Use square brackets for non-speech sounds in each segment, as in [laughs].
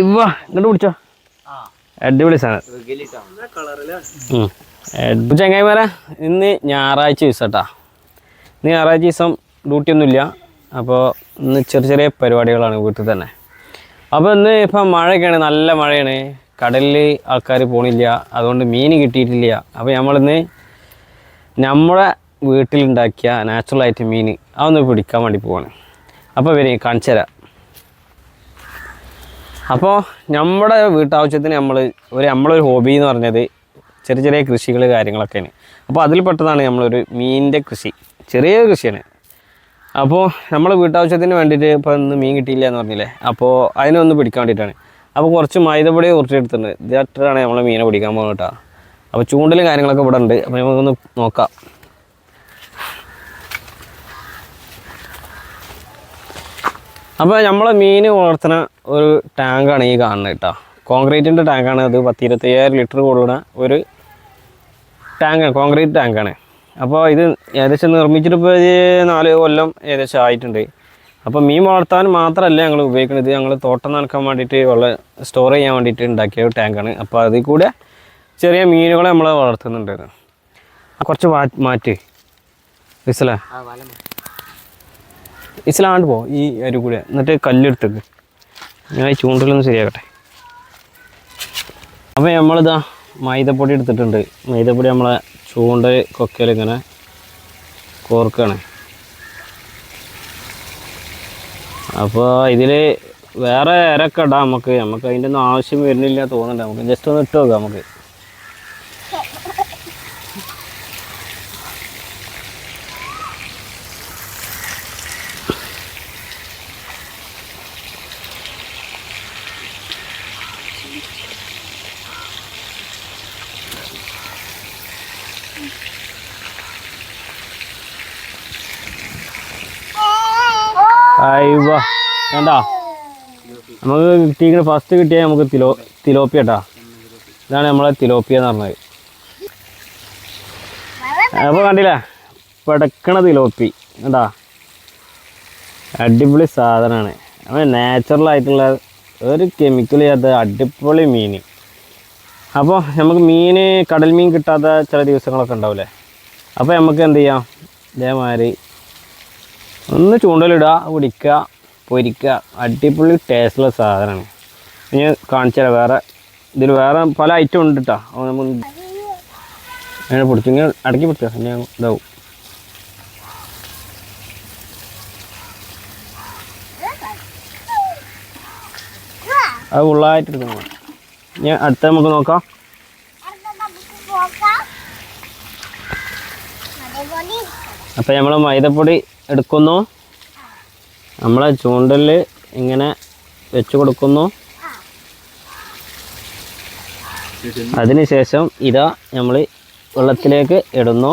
ഇങ്ങോട്ട് പിടിച്ചോ. അടിപൊളി സാധനം. ചങ്ങായിമാരെ ഇന്ന് ഞായറാഴ്ച ദിവസം കേട്ടാ ഇന്ന് ഞായറാഴ്ച ദിവസം ഡ്യൂട്ടി ഒന്നുമില്ല അപ്പോൾ ഇന്ന് ചെറിയ ചെറിയ പരിപാടികളാണ് വീട്ടിൽ തന്നെ. അപ്പോൾ ഇന്ന് ഇപ്പം മഴയൊക്കെയാണ് നല്ല മഴയാണ്. കടലിൽ ആൾക്കാർ പോണില്ല. അതുകൊണ്ട് മീൻ കിട്ടിയിട്ടില്ല. അപ്പോൾ നമ്മളിന്ന് നമ്മുടെ വീട്ടിലുണ്ടാക്കിയ നാച്ചുറലായിട്ട് മീൻ അതൊന്ന് പിടിക്കാൻ വേണ്ടി പോവാണ്. അപ്പോൾ ഇവരെ കാണിച്ചു തരാം അപ്പോൾ നമ്മുടെ വീട്ടാവശ്യത്തിന് നമ്മൾ ഒരു നമ്മളൊരു ഹോബി എന്ന് പറഞ്ഞത് ചെറിയ ചെറിയ കൃഷികൾ കാര്യങ്ങളൊക്കെയാണ്. അപ്പോൾ അതിൽ പെട്ടതാണ് നമ്മളൊരു മീനിന്റെ കൃഷി. ചെറിയ കൃഷിയാണ്. അപ്പോൾ നമ്മൾ വീട്ടാവശ്യത്തിന് വേണ്ടിയിട്ട് ഇപ്പോൾ ഇന്ന് മീൻ കിട്ടിയില്ല എന്ന് പറഞ്ഞില്ലേ? അപ്പോൾ അതിനെ ഒന്ന് പിടിക്കാൻ വേണ്ടിയിട്ടാണ്. അപ്പോൾ കുറച്ച് മൈദപ്പൊടി കുറച്ചെടുത്തിട്ടുണ്ട്. ഇതാണ് നമ്മൾ മീനെ പിടിക്കാൻ പോകുന്നത് കേട്ടോ. അപ്പോൾ ചൂണ്ടലും കാര്യങ്ങളൊക്കെ ഇവിടെ ഉണ്ട് അപ്പോൾ നമുക്കൊന്ന് നോക്കാം. അപ്പോൾ നമ്മളെ മീൻ വളർത്തുന്ന ഒരു ടാങ്കാണ് ഈ കാണുന്നത് കേട്ടോ. കോൺക്രീറ്റിന്റെ ടാങ്കാണ് അത് പത്ത് ഇരുപത്തയ്യായിരം ലിറ്റർ കൊള്ളുന്ന ഒരു ടാങ്കാണ് കോൺക്രീറ്റ് ടാങ്കാണ്. അപ്പോൾ ഇത് ഏകദേശം നിർമ്മിച്ചിട്ട് ഇപ്പോൾ നാല് കൊല്ലം ഏകദേശം ആയിട്ടുണ്ട്. അപ്പോൾ മീൻ വളർത്താൻ മാത്രമല്ല ഞങ്ങൾ ഉപയോഗിക്കുന്നത്. ഇത് ഞങ്ങൾ തോട്ടം നടക്കാൻ വേണ്ടിയിട്ട് ഉള്ള സ്റ്റോർ ചെയ്യാൻ വേണ്ടിയിട്ട് ഉണ്ടാക്കിയ ഒരു ടാങ്കാണ്. അപ്പോൾ അതിൽ കൂടെ ചെറിയ മീനുകളെ നമ്മൾ വളർത്തുന്നുണ്ടായിരുന്നു കുറച്ച് മാറ്റ്. വിസലേ? ഇസ്ലാണ്ട് പോ ഈ അരി കൂടെ. എന്നിട്ട് കല്ലെടുത്തേക്ക്. ഞാൻ ഈ ചൂണ്ടലൊന്ന് ശരിയാക്കട്ടെ. അപ്പോൾ നമ്മളിതാ മൈദപ്പൊടി എടുത്തിട്ടുണ്ട്. മൈദപ്പൊടി നമ്മളെ ചൂണ്ട കൊക്കയിൽ ഇങ്ങനെ കോർക്കാണ്. അപ്പോൾ ഇതിൽ വേറെ ഇരക്കടാം നമുക്ക്. നമുക്ക് അതിന്റെ ഒന്നും ആവശ്യം വരുന്നില്ല തോന്നുന്നുണ്ട് നമുക്ക് ജസ്റ്റ് ഒന്ന് ഇട്ട് നോക്കാം നമുക്ക്. അയ്യ വേണ്ടാ നമുക്ക് കിട്ടിയിരിക്കുന്ന ഫസ്റ്റ് കിട്ടിയ നമുക്ക് തിലോ തിലോപ്പിയ കേട്ടാ ഇതാണ് നമ്മളെ തിലോപ്പിയ എന്ന് പറഞ്ഞത്. അപ്പോൾ കണ്ടില്ലേ? പടക്കണ തിലോപ്പി. കണ്ടാ? അടിപൊളി സാധനമാണ് നമ്മൾ നാച്ചുറൽ ആയിട്ടുള്ള ഒരു കെമിക്കൽ ചെയ്യാത്ത അടിപൊളി മീൻ അപ്പോൾ നമുക്ക് മീൻ കടൽ മീൻ കിട്ടാത്ത ചില ദിവസങ്ങളൊക്കെ ഉണ്ടാവില്ലേ? അപ്പോൾ നമുക്ക് എന്ത് ചെയ്യാം? ഇതേമാതിരി ഒന്ന് ചൂണ്ടലിടുക പിടിക്കുക പൊരിക്കുക. അടിപൊളി ടേസ്റ്റുള്ള സാധനമാണ് ഞാൻ കാണിച്ചു വേറെ. ഇതിൽ വേറെ പല ഐറ്റം ഉണ്ട് കേട്ടോ അങ്ങനെ പിടിച്ചു ഇങ്ങനെ അടക്കി പിടിച്ചോ ഞാൻ ഇതാവും. അത് ഫുള്ളായിട്ട് എടുക്കണം ഞാൻ അടുത്ത നമുക്ക് നോക്കാം. അപ്പോൾ നമ്മൾ മൈദപ്പൊടി എടുക്കുന്നു. നമ്മളെ ചൂണ്ടലിൽ ഇങ്ങനെ വെച്ച് കൊടുക്കുന്നു. അതിനുശേഷം ഇതാ നമ്മൾ വെള്ളത്തിലേക്ക് ഇടുന്നു.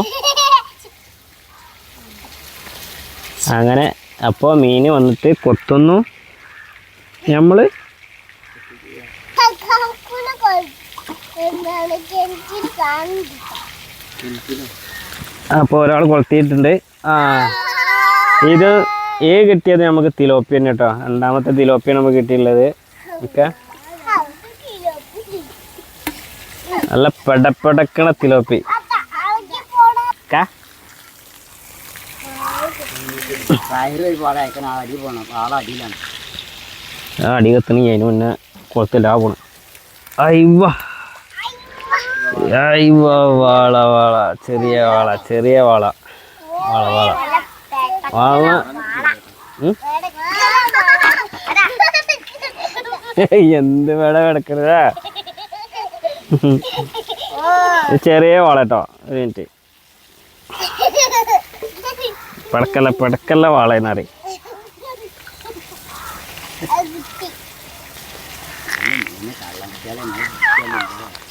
അങ്ങനെ അപ്പോൾ മീൻ വന്നിട്ട് കൊത്തുന്നു. നമ്മൾ അപ്പോൾ ഒരാൾ കൊളുത്തിയിട്ടുണ്ട്. ആ. ഇത് ഏ കിട്ടിയത് നമുക്ക് തിലോപ്പി തന്നെ കേട്ടോ. രണ്ടാമത്തെ തിലോപ്പിയാണ് നമുക്ക് കിട്ടിയിട്ടുള്ളത് ഓക്കെ. നല്ല പെടപ്പെടക്കണ തിലോപ്പി? അടി കത്തണി അതിന് മുന്നേ കുളത്തില്ല പോണം. അയ്യോ വാള വാള ചെറിയ വാള ചെറിയ വാള വാള വാള വാള? എന്ത് വേട കിടക്കണതാ ചെറിയ വാള കേട്ടോ ഒരു മിനിറ്റ് പടക്കല്ല പടക്കല്ല വാള എന്നറി വാള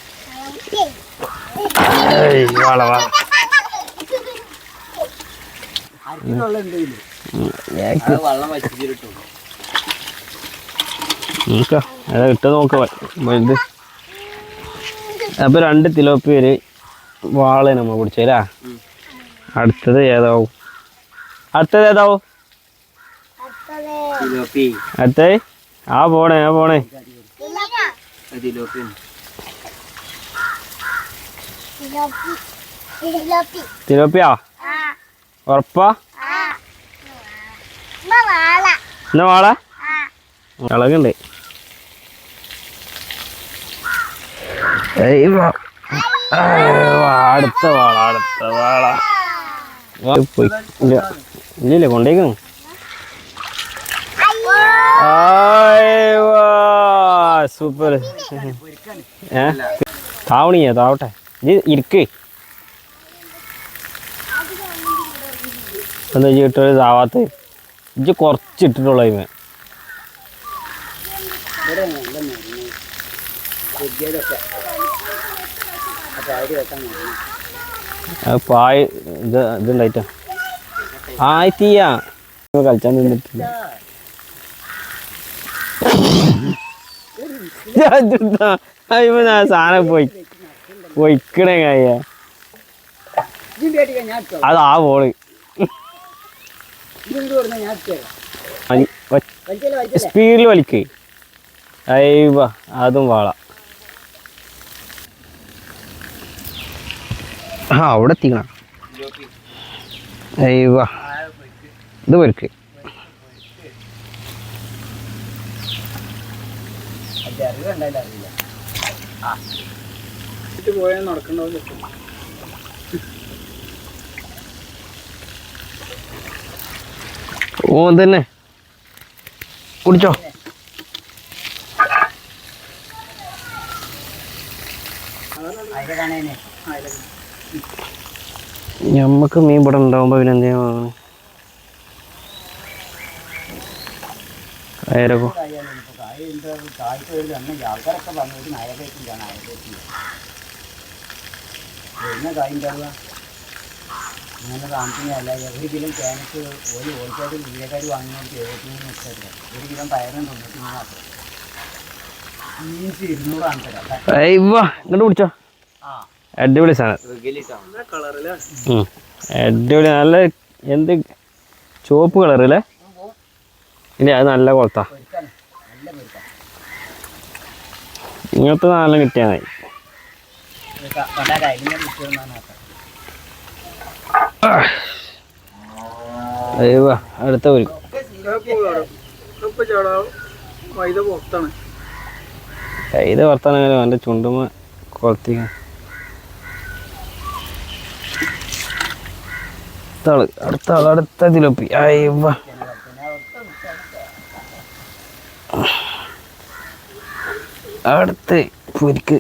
നോക്ക അതാ ഇട്ട്. നോക്ക വലുത്. അപ്പൊ രണ്ട് തിലോപ്പി വരെ വാള നമ്മൾ പിടിച്ചേരാ അടുത്തത് ഏതാവും? അടുത്തത് ഏതാവും? അടുത്തേ അടുത്തത്? ആ പോണേ ആ പോണേ. ഇതിലോട്ട് തിരുപ്പിയാ ഉറപ്പാ? എന്നാ വാള. ഇളകുണ്ട് അടുത്ത വാള അടുത്ത വാള. ഇല്ലില്ല കൊണ്ടേക്കുന്നു സൂപ്പർ. ഏ? താവണിയാ താവട്ടെ. ഇത് ഇരിക്കേ. എന്താ ഇട്ടൊരു താവാത്ത ഇജ്ജ് കുറച്ച് ഇട്ടിട്ടുള്ള അത് പായ ഇത് ഇതുണ്ടായിട്ടാ. ആയിത്തീയാ. കളിച്ചാൻ നിന്നിട്ടില്ല. [laughs] സാധനം പോയി. പൊയ്ക്കണേ അത് ആ വലിച്ചല്ലേ സ്പീഡിൽ വലിക്ക്. അയ്യവ അതും വാള. ആ അവിടെ എത്തിക്കണ. അയ്യവ ഇത് പൊരുക്ക് അതിന്റെ അറിവ് ഉണ്ടായില്ല അറിയില്ല. ആ പോയാൽ പോയാൽ നടക്കണ്ടോ ഓ തന്നെ കുടിച്ചോ. ഞമ്മക്ക് മീൻ ഇവിടെ ഉണ്ടാവുമ്പോ പിന്നെ എന്തിനാ വാങ്ങണേ ഒരു തന്നെ ആൾക്കാരൊക്കെ പറഞ്ഞത് നായകേറ്റില്ലാണ് നായകേറ്റില്ല എന്ന കായ ഉണ്ടാവുക അങ്ങനെ താമസിക്കുന്നതല്ല ഒരു കിലോ തേനക്ക് ഒരു ഹോൾസെയിൽ വീരക്കാർ വാങ്ങുന്നവർക്ക് എഴുപത്തിമൂന്ന് മുപ്പത്തില്ല ഒരു കിലോ പയറും തൊണ്ണൂറ്റി മൂന്ന് മാത്രം. മീൻസ് ഇരുന്നൂറാണ് ഇങ്ങോട്ട് കുടിച്ചോ. ആ. അടിപൊളി സാധനം. അടിപൊളി നല്ല എന്ത് ചുവപ്പ് കളർ അല്ലേ? ഇല്ല അത് നല്ല കൊളത്താ. ഇങ്ങനത്തെ നല്ല കിട്ടിയാൽ മതി. അയ്യവ അടുത്ത ഒരു. കൈത വർത്താനം എന്റെ ചുണ്ടുമ കൊളത്തി. അടുത്ത ആൾ അടുത്ത ആൾ അടുത്ത അയ്യവ. അടുത്ത് പൊരിക്ക്.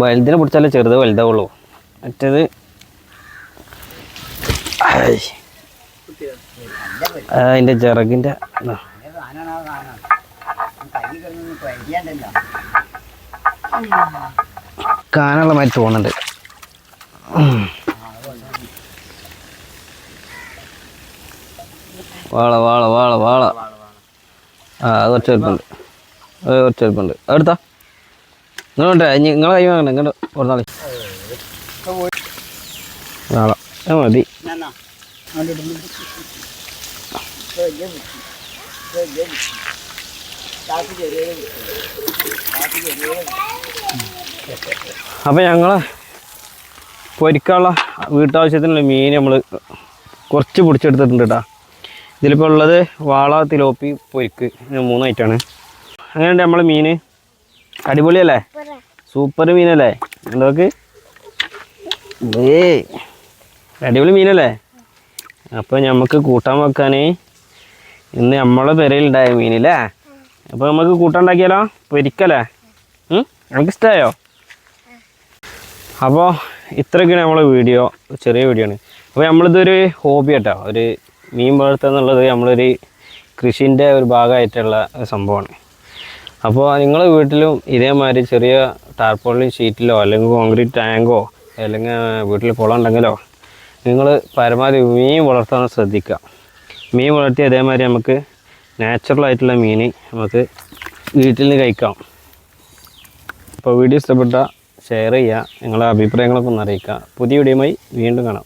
വലുതിനെ പിടിച്ചാലേ ചെറുത് വലുതാവുള്ളൂ. മറ്റേത് അതിന്റെ ചിറകിന്റെ കാനുള്ള മാതിരി തോന്നുന്നുണ്ട്. വാള വാള വാള വാള. ആ അത് കുറച്ച് എളുപ്പമുണ്ട് കുറച്ച് എളുപ്പമുണ്ട് അടുത്താ നിങ്ങളുണ്ടേ. നിങ്ങളെ കൈ വാങ്ങണം ഇങ്ങോട്ട് കൊടുത്താളി മതി. അപ്പം ഞങ്ങൾ പൊരിക്കാനുള്ള വീട്ടാവശ്യത്തിനുള്ള മീൻ നമ്മൾ കുറച്ച് പിടിച്ചെടുത്തിട്ടുണ്ട് കേട്ടോ ഇതിലിപ്പോൾ ഉള്ളത് വാള തിലോപ്പി പൊരിക്ക്. മൂന്നായിട്ടാണ് അങ്ങനെയുണ്ട് നമ്മൾ മീൻ അടിപൊളിയല്ലേ? സൂപ്പർ മീനല്ലേ? നോക്ക് ഏ അടിപൊളി മീനല്ലേ? അപ്പോൾ നമുക്ക് കൂട്ടാൻ വെക്കാൻ ഇന്ന് നമ്മളെ പെരയിലുണ്ടായ മീനില്ലേ? അപ്പോൾ നമുക്ക് കൂട്ടാൻ ഉണ്ടാക്കിയാലോ? പൊരിക്കല്ലേ? നമുക്ക് ഇഷ്ടമായോ അപ്പോൾ ഇത്രയൊക്കെയാണ് നമ്മളെ വീഡിയോ ചെറിയ വീഡിയോ ആണ്. അപ്പോൾ നമ്മളിതൊരു ഹോബി കേട്ടോ ഒരു മീൻ വളർത്തുക എന്നുള്ളത് നമ്മളൊരു കൃഷിന്റെ ഒരു ഭാഗമായിട്ടുള്ള സംഭവമാണ്. അപ്പോൾ നിങ്ങൾ വീട്ടിലും ഇതേമാതിരി ചെറിയ ടാർപോളിൻ ഷീറ്റിലോ അല്ലെങ്കിൽ കോൺക്രീറ്റ് ടാങ്കോ അല്ലെങ്കിൽ വീട്ടിൽ കുളം ഉണ്ടെങ്കിലോ നിങ്ങൾ പരമാവധി മീൻ വളർത്താൻ ശ്രദ്ധിക്കുക മീൻ വളർത്തി അതേമാതിരി നമുക്ക് നാച്ചുറൽ ആയിട്ടുള്ള മീൻ നമുക്ക് വീട്ടിൽ നിന്ന് കഴിക്കാം. അപ്പോൾ വീഡിയോ ഇഷ്ടപ്പെട്ട ഷെയർ ചെയ്യുക നിങ്ങളുടെ അഭിപ്രായങ്ങളൊക്കെ ഒന്ന് അറിയിക്കുക. പുതിയ വീഡിയോയുമായി വീണ്ടും കാണാം.